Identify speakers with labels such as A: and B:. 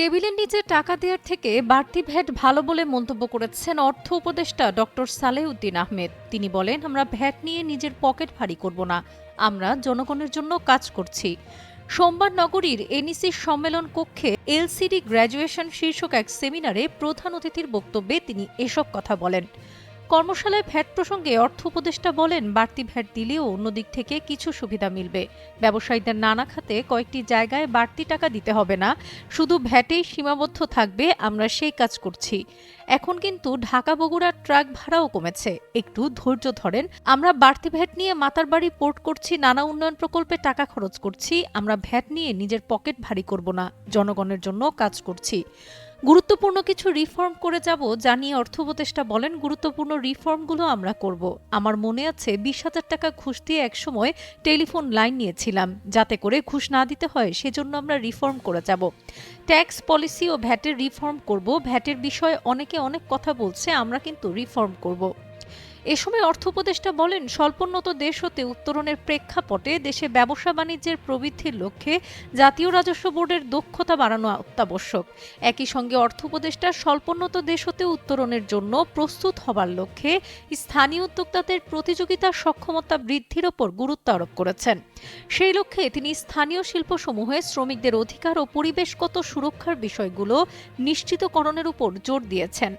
A: টেবিলের নিচে টাকা দেওয়ার থেকে বাড়তি ভ্যাট ভালো বলে মন্তব্য করেছেন অর্থ উপদেষ্টা ডক্টর সালেউদ্দিন আহমেদ। তিনি বলেন, আমরা ভ্যাট নিয়ে নিজের পকেট ভারী করব না। আমরা জনগণের জন্য কাজ করছি। সোমবার নগরীর এনইসি সম্মেলন কক্ষে এলসিডি গ্র্যাজুয়েশন শীর্ষক এক সেমিনারে প্রধান অতিথির বক্তব্যে তিনি এসব কথা বলেন। কর্মশালায় ভ্যাট প্রসঙ্গে অর্থ উপদেষ্টা বলেন, বাড়তি ভ্যাট দিলেও অন্য দিক থেকে কিছু সুবিধা মিলবে। ব্যবসায়ীদের নানা খাতে কয়েকটি জায়গায় বাড়তি টাকা দিতে হবে না, শুধু ভ্যাটেই সীমাবদ্ধ থাকবে, আমরা সেই কাজ করছি। এখন কিন্তু ঢাকা বগুড়ার ট্রাক ভাড়াও কমেছে। একটু ধৈর্য ধরেন, আমরা বাড়তি ভ্যাট নিয়ে মাতার বাড়ি পোর্ট করছি, নানা উন্নয়ন প্রকল্পে টাকা খরচ করছি, আমরা ভ্যাট নিয়ে নিজের পকেট ভারী করব না, জনগণের জন্য কাজ করছি। গুরুত্বপূর্ণ কিছু রিফর্ম করে যাব জানিয়ে অর্থ উপদেষ্টা বলেন, গুরুত্বপূর্ণ রিফর্মগুলো আমরা করব। আমার মনে আছে বিশ হাজার টাকা ঘুষ দিয়ে একসময় টেলিফোন লাইন নিয়েছিলাম। যাতে করে ঘুষ না দিতে হয়, সেজন্য আমরা রিফর্ম করে যাব। ট্যাক্স পলিসি ও ভ্যাটের রিফর্ম করব। ভ্যাটের বিষয়ে অনেকে অনেক কথা বলছে, আমরা কিন্তু রিফর্ম করব। এ সময় অর্থ উপদেষ্টা বলেন, স্বল্পোন্নত দেশ হতে উত্তরণের প্রেক্ষাপটে দেশে ব্যবসা বাণিজ্যের প্রবৃদ্ধির লক্ষ্যে জাতীয় রাজস্ব বোর্ডের দক্ষতা বাড়ানো অত্যাবশ্যক। একই সঙ্গে অর্থ উপদেষ্টা স্বল্পোন্নত দেশ হতে উত্তরণের জন্য প্রস্তুত হবার লক্ষ্যে স্থানীয় উদ্যোক্তাদের প্রতিযোগিতার সক্ষমতা বৃদ্ধির ওপর গুরুত্ব আরোপ করেছেন। সেই লক্ষ্যে তিনি স্থানীয় শিল্পসমূহে শ্রমিকদের অধিকার ও পরিবেশগত সুরক্ষার বিষয়গুলো নিশ্চিতকরণের উপর জোর দিয়েছেন।